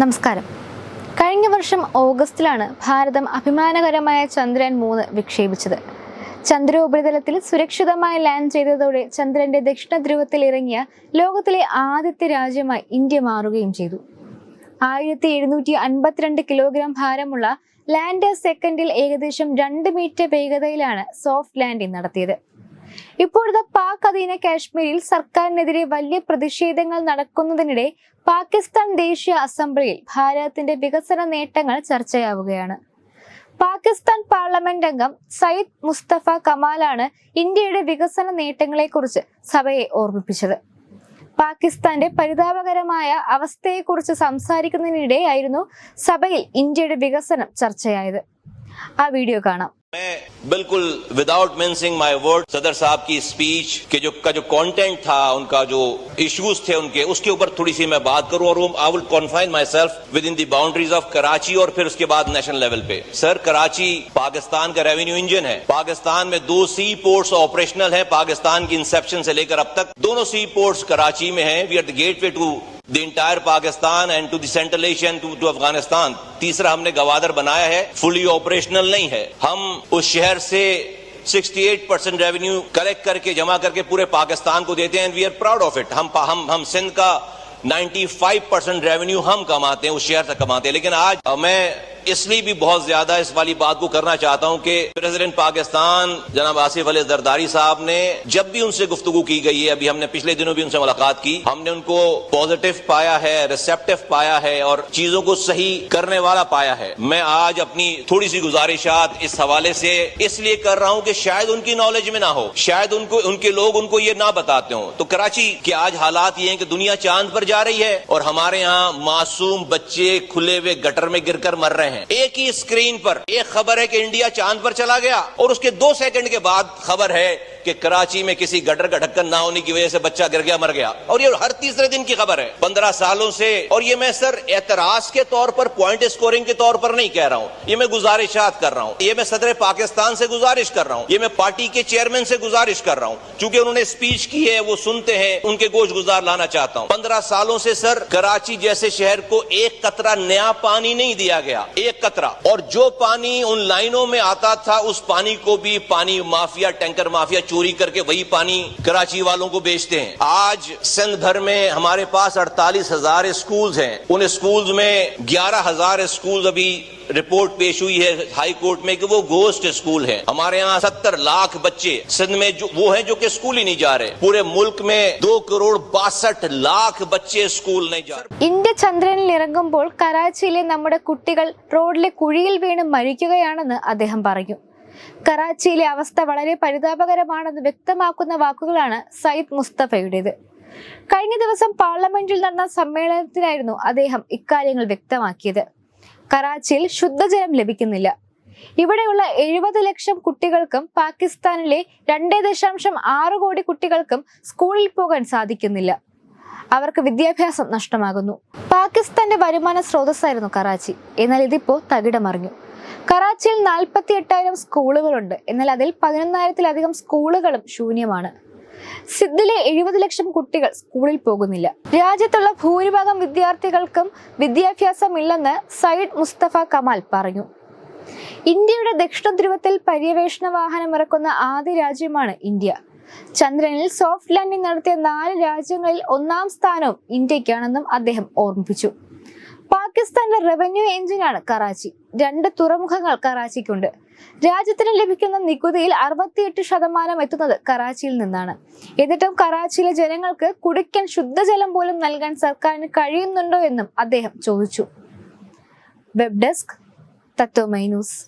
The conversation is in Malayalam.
നമസ്കാരം. കഴിഞ്ഞ വർഷം ഓഗസ്റ്റിലാണ് ഭാരതം അഭിമാനകരമായ ചന്ദ്രയാൻ മൂന്ന് വിക്ഷേപിച്ചത്. ചന്ദ്ര ഉപരിതലത്തിൽ സുരക്ഷിതമായി ലാൻഡ് ചെയ്തതോടെ ചന്ദ്രന്റെ ദക്ഷിണ ധ്രുവത്തിൽ ഇറങ്ങിയ ലോകത്തിലെ ആദ്യത്തെ രാജ്യമായി ഇന്ത്യ മാറുകയും ചെയ്തു. ആയിരത്തി എഴുന്നൂറ്റി അൻപത്തിരണ്ട് കിലോഗ്രാം ഭാരമുള്ള ലാൻഡർ സെക്കൻഡിൽ ഏകദേശം രണ്ട് മീറ്റർ വേഗതയിലാണ് സോഫ്റ്റ് ലാൻഡിംഗ് നടത്തിയത്. ഇപ്പോഴത്തെ പാക് അധീന കാശ്മീരിൽ സർക്കാരിനെതിരെ വലിയ പ്രതിഷേധങ്ങൾ നടക്കുന്നതിനിടെ പാകിസ്ഥാൻ ദേശീയ അസംബ്ലിയിൽ ഭാരതത്തിന്റെ വികസന നേട്ടങ്ങൾ ചർച്ചയാവുകയാണ്. പാകിസ്ഥാൻ പാർലമെന്റ് അംഗം സയ്യിദ് മുസ്തഫ കമാലാണ് ഇന്ത്യയുടെ വികസന നേട്ടങ്ങളെക്കുറിച്ച് സഭയെ ഓർമ്മിപ്പിച്ചത്. പാകിസ്ഥാന്റെ പരിതാപകരമായ അവസ്ഥയെക്കുറിച്ച് സംസാരിക്കുന്നതിനിടെയായിരുന്നു സഭയിൽ ഇന്ത്യയുടെ വികസനം ചർച്ചയായത്. ആ വീഡിയോ കാണാം. میں بالکل وداؤٹ مینسنگ مائی ورڈ صدر صاحب کی اسپیچ کے جو کا جو کانٹینٹ تھا، ان کا جو ایشوز تھے ان کے، اس کے اوپر تھوڑی سی میں بات کروں اور آئی ول کانفائن مائی سیلف ود ان دی باؤنڈریز آف کراچی اور پھر اس کے بعد نیشنل لیول پہ۔ سر کراچی پاکستان کا ریونیو انجن ہے۔ پاکستان میں دو سی پورٹس آپریشنل ہیں۔ پاکستان کی انسپشن سے لے کر اب تک دونوں سی پورٹس کراچی میں ہیں۔ وی آر دا گیٹ وے ٹو دی انٹائر پاکستان اینڈ ٹو دی سینٹرل ایشیا ٹو افغانستان۔ تیسرا ہم نے گوادر بنایا ہے فلی آپریشنل نہیں ہے۔ ہم اس شہر سے سکسٹی ایٹ پرسینٹ ریونیو کلیکٹ کر کے، جمع کر کے پورے پاکستان کو دیتے ہیں وی آر پراؤڈ آف اٹ ہم ہم ہم سندھ کا نائنٹی فائیو پرسینٹ ریونیو ہم کماتے ہیں، اس شہر سے کماتے ہیں۔ لیکن آج میں اس لیے بھی بہت زیادہ اس والی بات کو کرنا چاہتا ہوں کہ پریزیڈنٹ پاکستان جناب آصف علیہ زرداری صاحب نے جب بھی ان سے گفتگو کی گئی ہے، ابھی ہم نے پچھلے دنوں بھی ان سے ملاقات کی، ہم نے ان کو پوزیٹو پایا ہے ریسپٹیو پایا ہے اور چیزوں کو صحیح کرنے والا پایا ہے۔ میں آج اپنی تھوڑی سی گزارشات اس حوالے سے اس لیے کر رہا ہوں کہ شاید ان کی نالج میں نہ ہو، شاید ان کو، ان کے لوگ ان کو یہ نہ بتاتے ہوں۔ تو کراچی کے آج حالات یہ ہیں کہ دنیا چاند پر جا رہی ہے اور ہمارے یہاں معصوم بچے کھلے ہوئے گٹر میں گر کر مر رہے ہیں۔ ہیں ایک ہی اسکرین پر ایک خبر ہے کہ انڈیا چاند پر چلا گیا اور اس کے دو سیکنڈ کے بعد خبر ہے کہ کراچی میں کسی گٹر کا ڈھکن نہ ہونے کی وجہ سے بچہ گر گیا، مر گیا۔ اور یہ ہر تیسرے دن کی خبر ہے۔ پندرہ سالوں سے، اور یہ میں سر اعتراض کے طور پر پوائنٹ اسکورنگ کے طور پر نہیں کہہ رہا ہوں۔ یہ میں گزارشات کر رہا ہوں۔ یہ میں صدر پاکستان سے گزارش کر رہا ہوں۔ یہ میں پارٹی کے چیئرمین سے گزارش کر رہا ہوں۔ چونکہ انہوں نے اسپیچ کی ہے، وہ سنتے ہیں، ان کے گوش گزار لانا چاہتا ہوں۔ پندرہ سالوں سے سر کراچی جیسے شہر کو ایک قطرہ نیا پانی نہیں دیا گیا۔ ایک قطرہ۔ اور جو پانی ان لائنوں میں آتا تھا، اس پانی کو بھی پانی مافیا، ٹینکر مافیا چوری کر کے وہی پانی کراچی والوں کو بیچتے ہیں۔ آج سندھ بھر میں ہمارے پاس اڑتالیس ہزار اسکولز ہیں۔ ان اسکولز میں گیارہ ہزار اسکولز ابھی रिपोर्ट पेश हुई है हाई कोर्ट में कि वो गोस्ट स्कूल है हमारे यहाँ सत्तर लाख बच्चे सिंध में जो वो हैं जो कि स्कूल ही नहीं जा रहे पूरे मुल्क में दो करोड़ बासठ लाख बच्चे स्कूल नहीं जा रहे ഇന്ത്യ ചന്ദ്രനിൽ ഇറങ്ങുമ്പോൾ കറാച്ചിയിലെ നമ്മുടെ കുട്ടികൾ റോഡിലെ കുഴിയിൽ വീണ് മരിക്കുകയാണെന്ന് അദ്ദേഹം പറഞ്ഞു കറാച്ചിയിലെ അവസ്ഥ വളരെ പരിതാപകരമാണെന്ന് വ്യക്തമാക്കുന്ന വാക്കുകളാണ് സയ്യിദ് മുസ്തഫയുടേത് കഴിഞ്ഞ ദിവസം പാർലമെന്റിൽ നടന്ന സമ്മേളനത്തിലായിരുന്നു അദ്ദേഹം ഇക്കാര്യങ്ങൾ വ്യക്തമാക്കിയത് കറാച്ചിയിൽ ശുദ്ധജലം ലഭിക്കുന്നില്ല. ഇവിടെയുള്ള എഴുപത് ലക്ഷം കുട്ടികൾക്കും പാകിസ്ഥാനിലെ രണ്ടേ ദശാംശം ആറ് കോടി കുട്ടികൾക്കും സ്കൂളിൽ പോകാൻ സാധിക്കുന്നില്ല. അവർക്ക് വിദ്യാഭ്യാസം നഷ്ടമാകുന്നു. പാകിസ്ഥാന്റെ വരുമാന സ്രോതസ്സായിരുന്നു കറാച്ചി. എന്നാൽ ഇതിപ്പോ തകിടമറിഞ്ഞു. കറാച്ചിയിൽ നാൽപ്പത്തി എട്ടായിരം സ്കൂളുകളുണ്ട്. എന്നാൽ അതിൽ പതിനൊന്നായിരത്തിലധികം സ്കൂളുകളും ശൂന്യമാണ്. സിദ്ധിലെ എഴുപത് ലക്ഷം കുട്ടികൾ സ്കൂളിൽ പോകുന്നില്ല. രാജ്യത്തുള്ള ഭൂരിഭാഗം വിദ്യാർത്ഥികൾക്കും വിദ്യാഭ്യാസമില്ലെന്ന് സയ്യിദ് മുസ്തഫ കമാൽ പറഞ്ഞു. ഇന്ത്യയുടെ ദക്ഷിണ ധ്രുവത്തിൽ പര്യവേഷണ വാഹനം ഇറക്കുന്ന ആദ്യ രാജ്യമാണ് ഇന്ത്യ. ചന്ദ്രനിൽ സോഫ്റ്റ് ലാൻഡിംഗ് നടത്തിയ നാല് രാജ്യങ്ങളിൽ ഒന്നാം സ്ഥാനവും ഇന്ത്യക്കാണെന്നും അദ്ദേഹം ഓർമ്മിപ്പിച്ചു. പാകിസ്ഥാന്റെ റവന്യൂ എഞ്ചിനാണ് കറാച്ചി. രണ്ട് തുറമുഖങ്ങൾ കറാച്ചിക്കുണ്ട്. രാജ്യത്തിന് ലഭിക്കുന്ന നികുതിയിൽ അറുപത്തിയെട്ട് ശതമാനം എത്തുന്നത് കറാച്ചിയിൽ നിന്നാണ്. എന്നിട്ടും കറാച്ചിയിലെ ജനങ്ങൾക്ക് കുടിക്കാൻ ശുദ്ധജലം പോലും നൽകാൻ സർക്കാരിന് കഴിയുന്നുണ്ടോ എന്നും അദ്ദേഹം ചോദിച്ചു. Web desk Tatwamayi news.